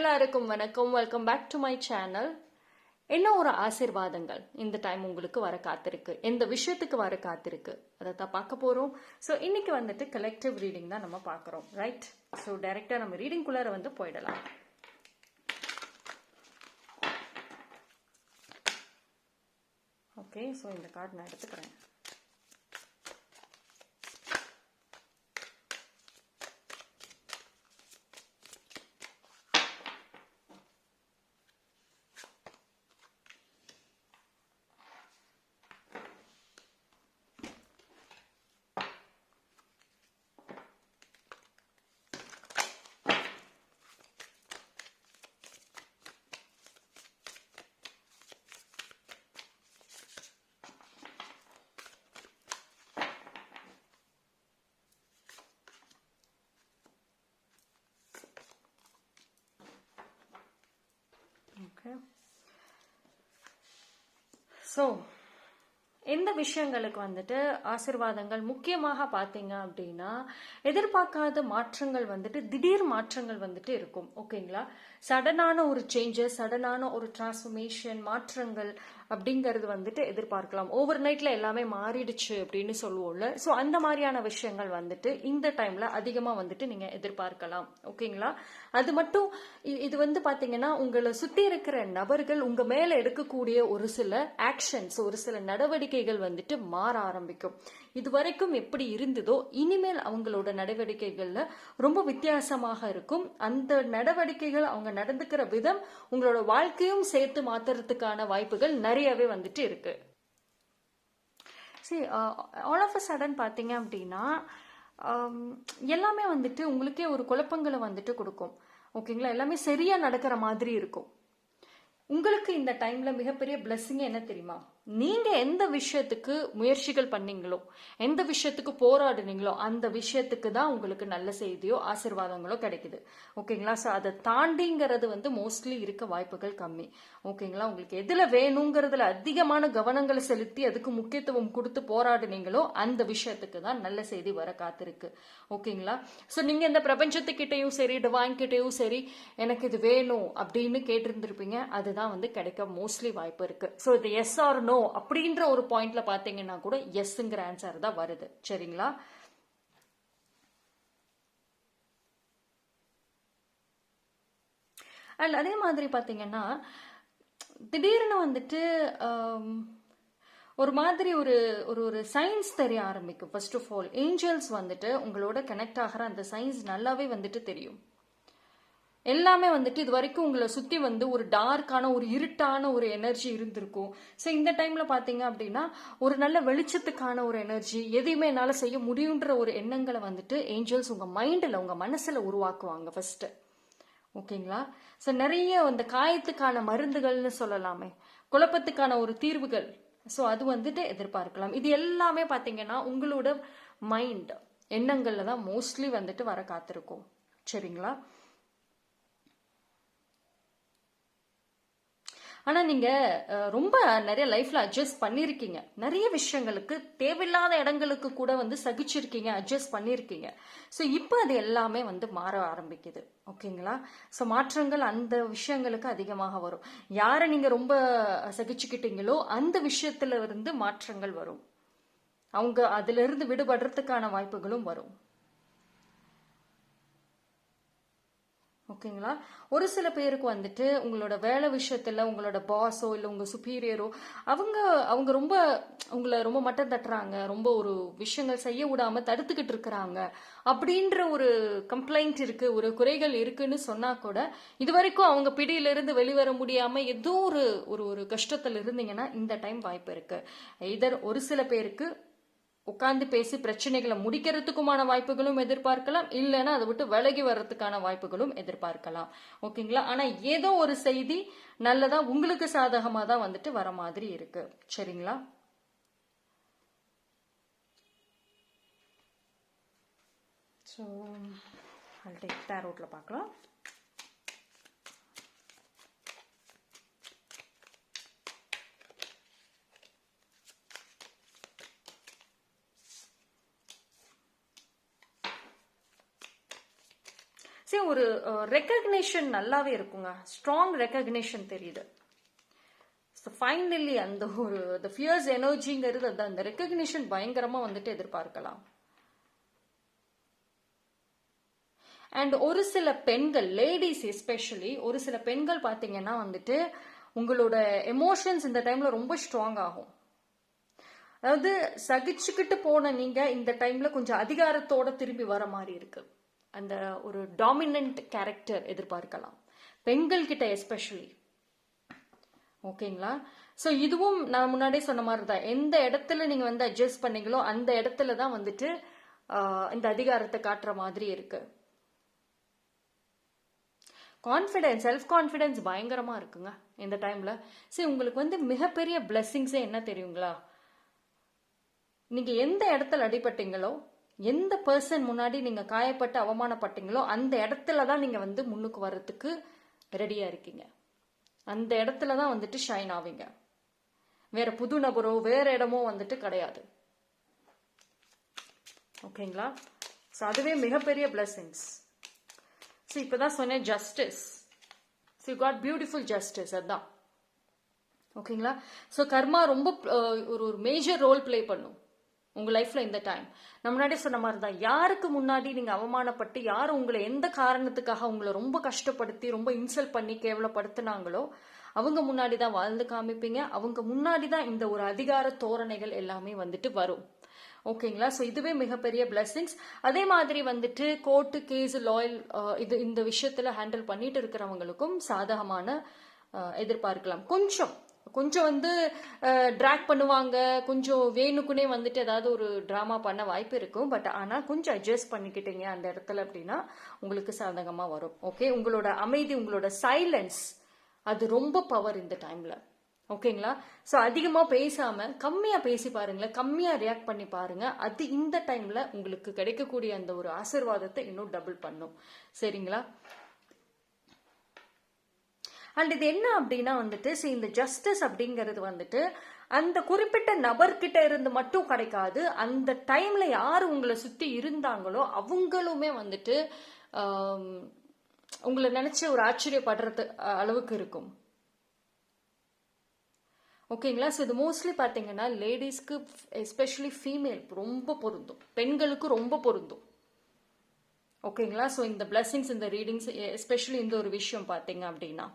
எல்லாருக்கும் வணக்கம். Welcome back to my channel என்ன ஒரு ஆசிர்வாதங்கள் இந்த டைம் உங்களுக்கு வர காத்திருக்கு? எந்த விஷயத்துக்கு வர காத்திருக்கு? அதை தான் பார்க்க போறோம். ஸோ இன்னைக்கு வந்துட்டு கலெக்டிவ் ரீடிங் தான் நம்ம பார்க்குறோம். ரைட் ஸோ டைரக்டா நம்ம ரீடிங் குள்ளார வந்து போயிடலாம். ஓகே ஸோ இந்த கார்டு நான் எடுத்துக்கிறேன். ஓகே ஸோ எந்த விஷயங்களுக்கு வந்துட்டு ஆசிர்வாதங்கள் முக்கியமாக பார்த்தீங்க அப்படின்னா எதிர்பார்க்காத மாற்றங்கள் வந்துட்டு திடீர் மாற்றங்கள் வந்துட்டு இருக்கும். ஓகேங்களா சடனான ஒரு சேஞ்சஸ் சடனான ஒரு டிரான்ஸ்ஃபர்மேஷன் மாற்றங்கள் அப்படிங்கிறது வந்துட்டு எதிர்பார்க்கலாம். ஓவர் நைட்ல எல்லாமே மாறிடுச்சு அப்படின்னு சொல்லுவோம்ல. ஸோ அந்த மாதிரியான விஷயங்கள் வந்துட்டு இந்த டைம்ல அதிகமா வந்துட்டு நீங்க எதிர்பார்க்கலாம். ஓகேங்களா? அது மட்டும் இது வந்து பாத்தீங்கன்னா உங்களை சுத்தி இருக்கிற நபர்கள் உங்க மேல எடுக்கக்கூடிய ஒரு சில ஆக்ஷன்ஸ் ஒரு சில நடவடிக்கைகள் வந்துட்டு மாற ஆரம்பிக்கும். இதுவரைக்கும் எப்படி இருந்ததோ இனிமேல் அவங்களோட நடவடிக்கைகள்ல ரொம்ப வித்தியாசமாக இருக்கும். அந்த நடவடிக்கைகள் அவங்க நடந்துக்கிற விதம் உங்களோட வாழ்க்கையும் சேர்த்து மாத்துறதுக்கான வாய்ப்புகள் நிறையவே வந்துட்டு இருக்கு. சரி ஆல் ஆஃப் அ சடன் பார்த்தீங்க அப்படின்னா um, எல்லாமே வந்துட்டு உங்களுக்கே ஒரு குழப்பங்களை வந்துட்டு கொடுக்கும். ஓகேங்களா எல்லாமே சரியா நடக்கிற மாதிரி இருக்கும். உங்களுக்கு இந்த டைம்ல மிகப்பெரிய பிளெஸ்ஸிங் என்ன தெரியுமா? நீங்க எந்த விஷயத்துக்கு முயற்சிகள் பண்ணீங்களோ எந்த விஷயத்துக்கு போராடுனீங்களோ அந்த விஷயத்துக்கு தான் உங்களுக்கு நல்ல செய்தியோ ஆசீர்வாதங்களோ கிடைக்குது. ஓகேங்களா? ஸோ அதை தாண்டிங்கிறது வந்து மோஸ்ட்லி இருக்க வாய்ப்புகள் கம்மி. ஓகேங்களா? உங்களுக்கு எதுல வேணுங்கிறதுல அதிகமான கவனங்களை செலுத்தி அதுக்கு முக்கியத்துவம் கொடுத்து போராடுனீங்களோ அந்த விஷயத்துக்கு தான் நல்ல செய்தி வர காத்திருக்கு. ஓகேங்களா? ஸோ நீங்க இந்த பிரபஞ்சத்துக்கிட்டையும் சரி டிவாங்கிட்டையும் சரி எனக்கு இது வேணும் அப்படின்னு கேட்டிருந்திருப்பீங்க. அதுதான் வந்து கிடைக்க மோஸ்ட்லி வாய்ப்பு இருக்கு. ஸோ இது எஸ் ஆர் நோ அப்படின்ற ஒரு பாயிண்ட்ல பாத்தீங்கன்னா கூட எஸ்ங்கிற ஆன்சர் தான் வருது. சரிங்களா? அண்ட் அதே மாதிரி பார்த்தீங்கன்னா திடீர்னு வந்துட்டு um, ஒரு மாதிரி ஒரு ஒரு ஒரு சயின்ஸ் தெரிய ஆரம்பிக்கும். ஃபர்ஸ்ட் ஆஃப் ஆல் ஏஞ்சல்ஸ் வந்துட்டு உங்களோட கனெக்ட் ஆகிற அந்த சயின்ஸ் நல்லாவே வந்துட்டு தெரியும். எல்லாமே வந்துட்டு இது வரைக்கும் உங்களை சுத்தி வந்து ஒரு டார்க்கான ஒரு இருட்டான ஒரு எனர்ஜி இருந்திருக்கும். ஸோ இந்த டைம்ல பாத்தீங்க அப்படின்னா ஒரு நல்ல வெளிச்சத்துக்கான ஒரு எனர்ஜி எதையுமே என்னால செய்ய முடியுன்ற ஒரு எண்ணங்களை வந்துட்டு ஏஞ்சல்ஸ் உங்க மைண்ட்ல உங்க மனசுல உருவாக்குவாங்க ஃபர்ஸ்ட் ஓகேங்களா? ஸோ நிறைய அந்த காயத்துக்கான மருந்துகள்னு சொல்லலாமே. குழப்பத்துக்கான ஒரு தீர்வுகள். ஸோ அது வந்துட்டு எதிர்பார்க்கலாம். இது எல்லாமே பார்த்தீங்கன்னா உங்களோட மைண்ட் எண்ணங்களில் தான் மோஸ்ட்லி வந்துட்டு வர காத்திருக்கும். சரிங்களா? ஆனால் நீங்கள் ரொம்ப நிறைய லைஃப்பில் அட்ஜஸ்ட் பண்ணியிருக்கீங்க நிறைய விஷயங்களுக்கு தேவையில்லாத இடங்களுக்கு கூட வந்து சகிச்சிருக்கீங்க அட்ஜஸ்ட் பண்ணியிருக்கீங்க ஸோ இப்போ அது எல்லாமே வந்து மாற ஆரம்பிக்குது. ஓகேங்களா? ஸோ மாற்றங்கள் அந்த விஷயங்களுக்கு அதிகமாக வரும். யாரை நீங்கள் ரொம்ப சகிச்சுக்கிட்டீங்களோ அந்த விஷயத்துல இருந்து மாற்றங்கள் வரும். அவங்க அதிலிருந்து விடுபடுறதுக்கான வாய்ப்புகளும் வரும். ஓகேங்களா? ஒரு சில பேருக்கு வந்துட்டு உங்களோட வேலை விஷயத்தில் உங்களோட பாஸோ இல்லை உங்கள் சுப்பீரியரோ அவங்க அவங்க ரொம்ப உங்களை ரொம்ப மட்டம் தட்டுறாங்க ரொம்ப ஒரு விஷயங்கள் செய்ய விடாமல் தடுத்துக்கிட்டு இருக்கிறாங்க. அப்படின்ற ஒரு கம்ப்ளைண்ட் இருக்குது ஒரு குறைகள் இருக்குன்னு சொன்னால் கூட இது வரைக்கும் அவங்க பிடியிலிருந்து வெளிவர முடியாமல் ஏதோ ஒரு ஒரு ஒரு கஷ்டத்தில் இருந்தீங்கன்னா இந்த டைம் வாய்ப்பு இருக்குது இதர் ஒரு சில பேருக்கு உட்கார்ந்து பேசி பிரச்சனைகளை முடிக்கிறதுக்குமான வாய்ப்புகளும் எதிர்பார்க்கலாம் இல்லைன்னா அதை விட்டு விலகி வர்றதுக்கான வாய்ப்புகளும் எதிர்பார்க்கலாம். ஓகேங்களா? ஆனா ஏதோ ஒரு செய்தி நல்லதா உங்களுக்கு சாதகமா தான் வந்துட்டு வர மாதிரி இருக்கு. சரிங்களா? ஸோ டேக் டேரோட்ல பார்க்கலாம். சரி ஒரு ரெக்கக்னேஷன் நல்லாவே இருக்குங்க. ஸ்ட்ராங் ரெக்கக்னேஷன் தெரியுது. ஸோ ஃபைனலி அந்த ஒரு த ஃபியர்ஸ் எனர்ஜிங்கிறது அது அந்த ரெக்கக்னிஷன் பயங்கரமாக வந்துட்டு எதிர்பார்க்கலாம். அண்ட் ஒரு சில பெண்கள் லேடிஸ் எஸ்பெஷலி ஒரு சில பெண்கள் பார்த்தீங்கன்னா வந்துட்டு உங்களோட எமோஷன்ஸ் இந்த டைம்ல ரொம்ப ஸ்ட்ராங் ஆகும். அதாவது சகிச்சுக்கிட்டு போன நீங்க இந்த டைம்ல கொஞ்சம் அதிகாரத்தோட திரும்பி வர மாதிரி இருக்கு. அந்த ஒரு டாமினன்ட் கேரக்டர் எதிர்பார்க்கலாம். பெண்கள்கிட்ட எஸ்பெஷலி ஓகேங்களா? ஸோ இதுவும் நான் முன்னாடியே சொன்ன மாதிரி தான் எந்த இடத்துல நீங்கள் வந்து அட்ஜஸ்ட் பண்ணீங்களோ அந்த இடத்துல தான் வந்துட்டு இந்த அதிகாரத்தை காட்டுற மாதிரி இருக்கு. கான்ஃபிடென்ஸ் செல்ஃப் கான்ஃபிடென்ஸ் பயங்கரமா இருக்குங்க இந்த டைம்ல சரி உங்களுக்கு வந்து மிகப்பெரிய பிளெஸ்ஸிங்ஸே என்ன தெரியுங்களா? நீங்க எந்த இடத்துல அடிபட்டீங்களோ எந்த பர்சன் முன்னாடி நீங்க காயப்பட்டு அவமானப்பட்டீங்களோ அந்த இடத்துல தான் நீங்க வந்து முன்னுக்கு வர்றதுக்கு ரெடியா இருக்கீங்க. அந்த இடத்துல தான் வந்துட்டு ஷைன் ஆவீங்க. வேற புது நபரோ வேற இடமோ வந்துட்டு கிடையாது. ஓகேங்களா? ஸோ அதுவே மிகப்பெரிய பிளெஸிங்ஸ் ஸோ இப்போதான் சொன்னேன் justice so god beautiful justice அதுதான் ஓகேங்களா? ஸோ கர்மா ரொம்ப ஒரு ஒரு மேஜர் ரோல் ப்ளே பண்ணும். உங்கள் லைஃப்ல இந்த டைம் நான் முன்னாடியே சொன்ன மாதிரி தான் யாருக்கு முன்னாடி நீங்கள் அவமானப்பட்டு யார் உங்களை எந்த காரணத்துக்காக உங்களை ரொம்ப கஷ்டப்படுத்தி ரொம்ப இன்சல்ட் பண்ணி கேவலப்படுத்தினாங்களோ அவங்க முன்னாடி தான் வாழ்ந்து காமிப்பீங்க. அவங்க முன்னாடி தான் இந்த ஒரு அதிகார தோரணைகள் எல்லாமே வந்துட்டு வரும். ஓகேங்களா? ஸோ இதுவே மிகப்பெரிய பிளெஸ்ஸிங்ஸ் அதே மாதிரி வந்துட்டு கோர்ட்டு கேஸ் லாயல் இது இந்த விஷயத்தில் ஹேண்டில் பண்ணிட்டு இருக்கிறவங்களுக்கும் சாதகமான எதிர்பார்க்கலாம். கொஞ்சம் கொஞ்சம் வந்து ட்ராக் பண்ணுவாங்க. கொஞ்சம் வேணுக்குனே வந்துட்டு ஏதாவது ஒரு ட்ராமா பண்ண வாய்ப்பு இருக்கும். பட் ஆனால் கொஞ்சம் அட்ஜஸ்ட் பண்ணிக்கிட்டீங்க அந்த இடத்துல அப்படின்னா உங்களுக்கு சாதகமாக வரும். ஓகே உங்களோட அமைதி உங்களோட சைலன்ஸ் அது ரொம்ப பவர் இந்த டைமில் ஓகேங்களா ஸோ அதிகமாக பேசாமல் கம்மியாக பேசி பாருங்களேன். கம்மியாக ரியாக்ட் பண்ணி பாருங்கள் அது இந்த டைமில் உங்களுக்கு கிடைக்கக்கூடிய அந்த ஒரு ஆசிர்வாதத்தை இன்னும் டபுள் பண்ணும். சரிங்களா? அண்ட் இது என்ன அப்படின்னா வந்துட்டு see, இந்த ஜஸ்டிஸ் அப்படிங்கிறது வந்துட்டு அந்த குறிப்பிட்ட நபர்கிட்ட இருந்து மட்டும் கிடைக்காது அந்த டைம்ல யார் உங்களை சுத்தி இருந்தாங்களோ அவங்களுமே வந்துட்டு உங்களை நினைச்சு ஒரு ஆச்சரியப்படுறது அளவுக்கு இருக்கும். ஓகேங்களா ஸோ இது மோஸ்ட்லி பார்த்தீங்கன்னா லேடிஸ்க்கு எஸ்பெஷலி ஃபீமேல் ரொம்ப பொருந்தும். பெண்களுக்கு ரொம்ப பொருந்தும். ஓகேங்களா ஸோ இந்த பிளெஸிங்ஸ் இந்த ரீடிங்ஸ் எஸ்பெஷலி இந்த ஒரு விஷயம் பார்த்தீங்க அப்படின்னா.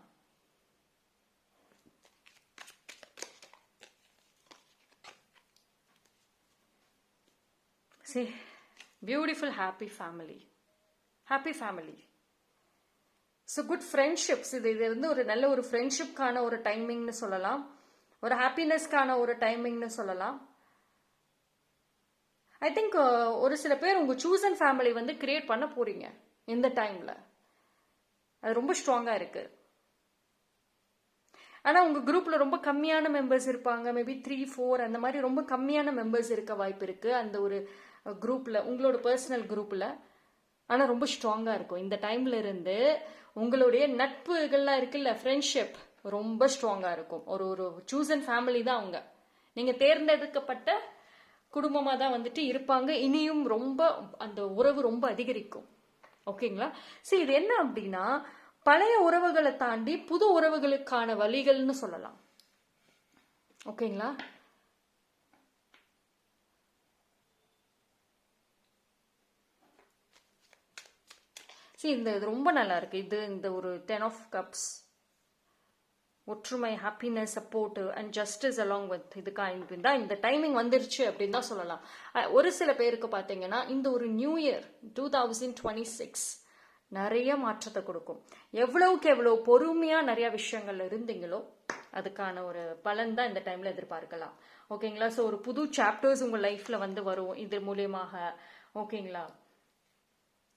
See, beautiful, happy family. Happy family so good friendships இது இது வந்து ஒரு நல்ல ஒரு ஃப்ரெண்ட்ஷிப்கான ஒரு டைமிங்னு சொல்லலாம். ஒரு ஹாப்பினஸ்க்கான ஒரு டைமிங்னு சொல்லலாம். ஐ திங்க் uh, ஒரு சில பேர் உங்கள் சூஸ் அண்ட் ஃபேமிலி வந்து கிரியேட் பண்ண போறீங்க இந்த டைம்ல அது ரொம்ப ஸ்ட்ராங்காக இருக்கு. ஆனால் உங்கள் குரூப்பில் ரொம்ப கம்மியான மெம்பர்ஸ் இருப்பாங்க. மேபி த்ரீ ஃபோர் அந்த மாதிரி ரொம்ப கம்மியான மெம்பர்ஸ் இருக்க வாய்ப்பு இருக்குது அந்த ஒரு குரூப்பில் உங்களோட பர்சனல் குரூப்பில் ஆனால் ரொம்ப ஸ்ட்ராங்காக இருக்கும். இந்த டைம்ல இருந்து உங்களுடைய நட்புகள்லாம் இருக்குல்ல ஃப்ரெண்ட்ஷிப் ரொம்ப ஸ்ட்ராங்காக இருக்கும். ஒரு ஒரு சூஸ் அண்ட் ஃபேமிலி தான் அவங்க. நீங்கள் தேர்ந்தெடுக்கப்பட்ட குடும்பமாக தான் வந்துட்டு இருப்பாங்க. இனியும் ரொம்ப அந்த உறவு ரொம்ப அதிகரிக்கும். ஓகேங்களா? சரி இது என்ன அப்படின்னா பழைய உறவுகளை தாண்டி புது உறவுகளுக்கான வழிகள்னு சொல்லலாம். ஓகேங்களா? சரி இந்த இது ரொம்ப நல்லா இருக்கு இது இந்த ஒரு டென் ஆஃப் கப்ஸ் ஒற்றுமை happiness support and justice along with இதுக்காக தான் இந்த டைமிங் வந்துருச்சு அப்படின்னு தான் சொல்லலாம். ஒரு சில பேருக்கு பார்த்தீங்கன்னா இந்த ஒரு new year two thousand twenty six நிறைய மாற்றத்தை கொடுக்கும். எவ்வளவுக்கு எவ்வளோ பொறுமையாக நிறைய விஷயங்கள்ல இருந்தீங்களோ அதுக்கான ஒரு பலன் தான் இந்த டைமில் எதிர்பார்க்கலாம். ஓகேங்களா ஸோ ஒரு புது சாப்டர்ஸ் உங்கள் லைஃப்பில் வந்து வரும். இது மூலியமாக. ஓகேங்களா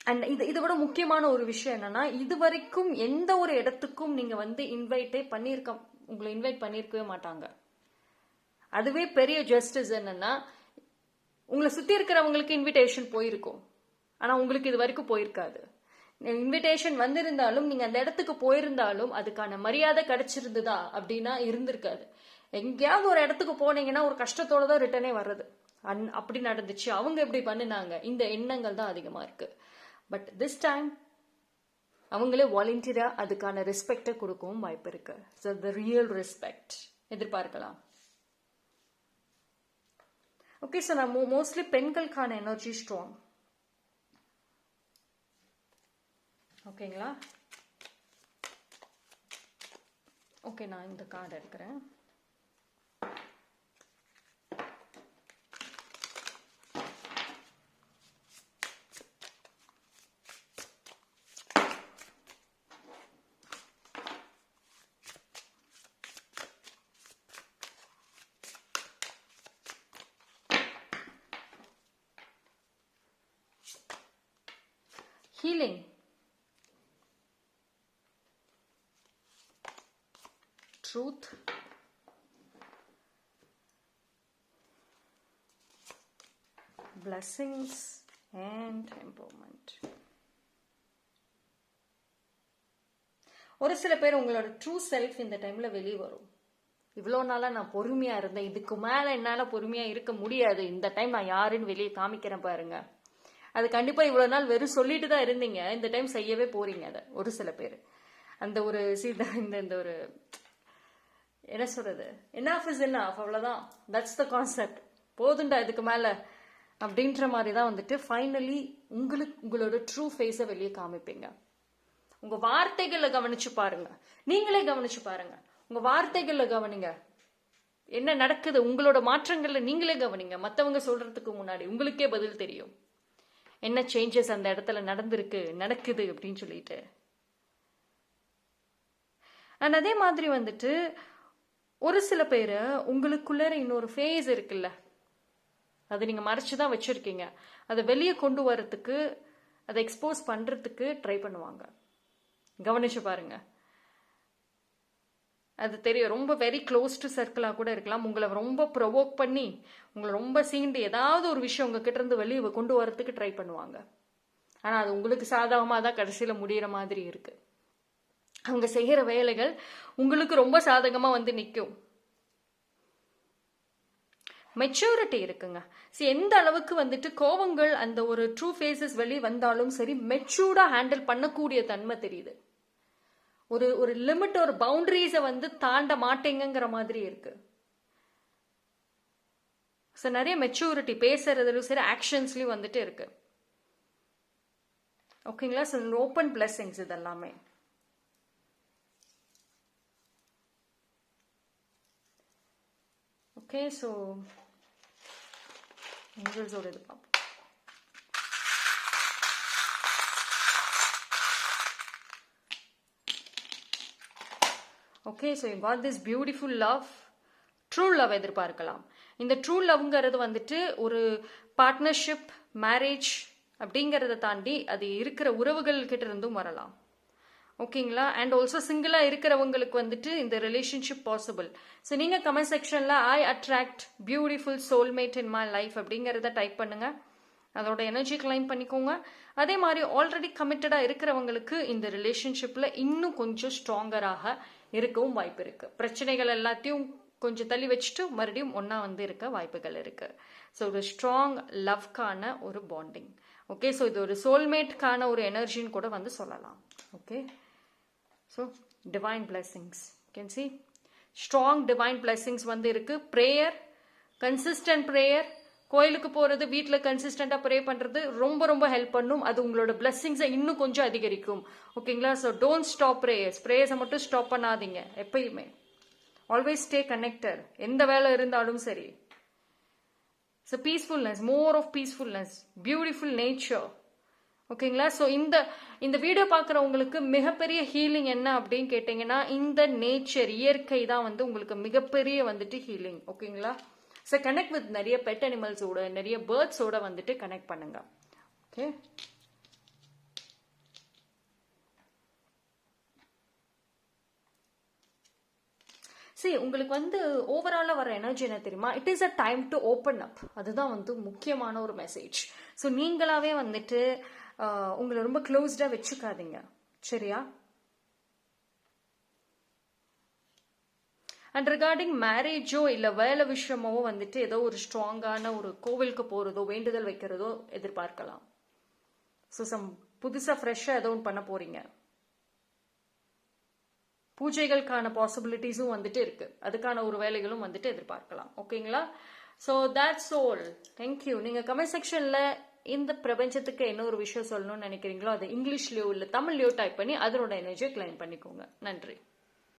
அண்ட் இது இதை விட முக்கியமான ஒரு விஷயம் என்னன்னா இது வரைக்கும் எந்த ஒரு இடத்துக்கும் நீங்க வந்து இன்வைட்டே பண்ணியிருக்க உங்களை இன்வைட் பண்ணியிருக்கவே மாட்டாங்க. அதுவே பெரிய ஜஸ்டிஸ் என்னன்னா உங்களை சுத்தி இருக்கிறவங்களுக்கு இன்விடேஷன் போயிருக்கும். ஆனா உங்களுக்கு இது வரைக்கும் போயிருக்காது. இன்விடேஷன் வந்திருந்தாலும் நீங்க அந்த இடத்துக்கு போயிருந்தாலும் அதுக்கான மரியாதை கிடைச்சிருந்ததா அப்படின்னா இருந்திருக்காது. எங்கேயாவது ஒரு இடத்துக்கு போனீங்கன்னா ஒரு கஷ்டத்தோட தான் ரிட்டனே வர்றது. அந் அப்படி நடந்துச்சு. அவங்க எப்படி பண்ணினாங்க. இந்த எண்ணங்கள் தான் அதிகமா இருக்கு. பட் திஸ் டைம் அவங்களே வாலண்டியராக அதுக்கான ரெஸ்பெக்டை கொடுக்கவும் வாய்ப்பு இருக்கு. ஸோ த ரியல் ரெஸ்பெக்ட் எதிர்பார்க்கலாம். ஓகே சார் நான் மோஸ்ட்லி பெண்களுக்கான எனர்ஜி ஸ்ட்ராங் ஓகேங்களா ஓகே நான் இந்த கார்டு எடுக்கிறேன். Healing. Truth. Blessings and empowerment ஒரு சில பேர் உங்களோட ட்ரூ செல்ஃப் இந்த டைம்ல வெளியே வரும். இவ்வளோ நாளாக நான் பொறுமையா இருந்தேன். இதுக்கு மேலே என்னால் பொறுமையா இருக்க முடியாது. இந்த டைம் நான் யாருன்னு வெளியே காமிக்கிறேன் பாருங்க. அது கண்டிப்பாக இவ்வளோ நாள் வெறும் சொல்லிட்டு தான் இருந்தீங்க. இந்த டைம் செய்யவே போறீங்க அதை. ஒரு சில பேர். அந்த ஒரு சீதா இந்த இந்த ஒரு என்ன சொல்றது? என்னாஃப் இஸ் என்னாஃப் அவ்வளோதான் தட்ஸ் த கான்செப்ட் போதுண்டா இதுக்கு மேலே. அப்படின்ற மாதிரி தான் வந்துட்டு ஃபைனலி உங்களுக்கு உங்களோட ட்ரூ ஃபேஸை வெளியே காமிப்பீங்க. உங்கள் வார்த்தைகளில் கவனிச்சு பாருங்க. நீங்களே கவனிச்சு பாருங்க. உங்கள் வார்த்தைகளில் கவனிங்க. என்ன நடக்குது? உங்களோட மாற்றங்களில் நீங்களே கவனிங்க. மற்றவங்க சொல்றதுக்கு முன்னாடி உங்களுக்கே பதில் தெரியும். என்ன சேஞ்சஸ் அந்த இடத்துல நடந்திருக்கு நடக்குது அப்படின்னு சொல்லிட்டு. அண்ட் அதே மாதிரி வந்துட்டு ஒரு சில பேர் உங்களுக்குள்ளே இன்னொரு ஃபேஸ் இருக்குல்ல. அதை நீங்கள் மறைச்சு தான் வச்சுருக்கீங்க. அதை வெளியே கொண்டு வரத்துக்கு அதை எக்ஸ்போஸ் பண்ணுறதுக்கு ட்ரை பண்ணுவாங்க. கவனிச்சு பாருங்கள் அது தெரியும். ரொம்ப வெரி க்ளோஸ்டு சர்க்கிளாக கூட இருக்கலாம். உங்களை ரொம்ப ப்ரொவோக் பண்ணி உங்களை ரொம்ப சீண்டு ஏதாவது ஒரு விஷயம் உங்ககிட்ட இருந்து வெளியே கொண்டு வரத்துக்கு ட்ரை பண்ணுவாங்க. ஆனால் அது உங்களுக்கு சாதகமாக தான் கடைசியில் முடிகிற மாதிரி இருக்கு. அவங்க செய்கிற வேலைகள் உங்களுக்கு ரொம்ப சாதகமாக வந்து நிற்கும் மெச்சூரிட்டி இருக்குங்க. சி எந்த அளவுக்கு வந்துட்டு கோவங்கள் அந்த ஒரு ட்ரூ ஃபேஸஸ் வெளியே வந்தாலும் சரி மெச்சூர்டாக ஹேண்டில் பண்ணக்கூடிய தன்மை தெரியுது. ஒரு ஒரு லிமிட் ஒரு பவுண்டரிஸை வந்து தாண்ட மாட்டேங்கிற மாதிரி இருக்கு. ஸோ நிறைய மெச்சூரிட்டி பேசுறதுலையும் சரி ஆக்ஷன்ஸ்லையும் வந்துட்டு இருக்கு. ஓகேங்களா ஸோ ஓப்பன் பிளஸ்ஸிங்ஸ் இதெல்லாமே. ஓகே ஸோ ஏஞ்சல்ஸோட இது பார்ப்போம். Okay so you got this beautiful love true love எதிர்பார்க்கலாம். இந்த ட்ரூ லவ்ங்கிறது வந்துட்டு ஒரு பார்ட்னர்ஷிப் மேரேஜ் அப்படிங்கிறத தாண்டி அது இருக்கிற உறவுகள் கிட்ட இருந்தும் வரலாம். ஓகேங்களா அண்ட் ஆல்சோ சிங்கிளாக இருக்கிறவங்களுக்கு வந்துட்டு இந்த ரிலேஷன்ஷிப் பாசிபிள் ஸோ நீங்கள் கமெண்ட் செக்ஷனில் I attract beautiful soulmate in my life அப்படிங்கிறத டைப் பண்ணுங்கள் அதோட எனர்ஜி கிளைம் பண்ணிக்கோங்க. அதே மாதிரி ஆல்ரெடி கமிட்டடாக இருக்கிறவங்களுக்கு இந்த ரிலேஷன்ஷிப்பில் இன்னும் கொஞ்சம் ஸ்ட்ராங்கராக இருக்கவும் வாய்ப்பு இருக்குது பிரச்சனைகள் எல்லாத்தையும் கொஞ்சம் தள்ளி வச்சுட்டு மறுபடியும் ஒன்றா வந்து இருக்க வாய்ப்புகள் இருக்குது ஸோ ஒரு ஸ்ட்ராங் லவ்க்கான ஒரு பாண்டிங் ஓகே ஸோ இது ஒரு சோல்மேட்கான ஒரு எனர்ஜின்னு கூட வந்து சொல்லலாம். Okay so divine blessings can see strong divine blessings வந்து இருக்கு. ப்ரேயர் கன்சிஸ்டன்ட் ப்ரேயர் கோயிலுக்கு போகிறது வீட்டில் கன்சிஸ்டண்ட்டாக ப்ரே பண்ணுறது ரொம்ப ரொம்ப ஹெல்ப் பண்ணும். அது உங்களோட பிளெஸ்ஸிங்ஸை இன்னும் கொஞ்சம் அதிகரிக்கும். ஓகேங்களா ஸோ டோன்ட் ஸ்டாப் ப்ரேயர்ஸ் ப்ரேயர்ஸை மட்டும் ஸ்டாப் பண்ணாதீங்க எப்பயுமே. ஆல்வேஸ் ஸ்டே கனெக்டர் எந்த வேலை இருந்தாலும் சரி. So peacefulness more of peacefulness beautiful nature ஓகேங்களா ஸோ இந்த இந்த வீடியோ பார்க்குறவங்களுக்கு மிகப்பெரிய ஹீலிங் என்ன அப்படின்னு கேட்டிங்கன்னா இந்த நேச்சர் இயற்கை தான் வந்து உங்களுக்கு மிகப்பெரிய வந்துட்டு ஹீலிங் ஓகேங்களா ஸோ கனெக்ட் வித் நிறைய பெட் அனிமல்ஸோட நிறைய பேர்ட்ஸோட வந்துட்டு கனெக்ட் பண்ணுங்க. ஓகே சரி உங்களுக்கு வந்து ஓவராலாக வர எனர்ஜி என்ன தெரியுமா? It is a time to open up அதுதான் வந்து முக்கியமான ஒரு மெசேஜ் ஸோ நீங்களாவே வந்துட்டு உங்களை ரொம்ப க்ளோஸ்டாக வச்சுக்காதீங்க. சரியா? அண்ட் ரிகார்டிங் மேரேஜோ இல்லை வேலை விஷயமோ வந்துட்டு ஏதோ ஒரு ஸ்ட்ராங்கான ஒரு கோவிலுக்கு போகிறதோ வேண்டுதல் வைக்கிறதோ எதிர்பார்க்கலாம். ஸோ சம் புதுசாக ஃப்ரெஷ்ஷாக ஏதோ ஒன்று பண்ண போகிறீங்க பூஜைகளுக்கான பாசிபிலிட்டிஸும் வந்துட்டு இருக்கு. அதுக்கான ஒரு வேலைகளும் வந்துட்டு எதிர்பார்க்கலாம். ஓகேங்களா so that's all thank you நீங்கள் கமெண்ட் செக்ஷனில் இந்த பிரபஞ்சத்துக்கு என்ன ஒரு விஷயம் சொல்லணும்னு நினைக்கிறீங்களோ அதை இங்கிலீஷ்லயோ இல்லை தமிழ்லையோ டைப் பண்ணி அதனோட எனர்ஜியை கிளைம் பண்ணிக்கோங்க. நன்றி.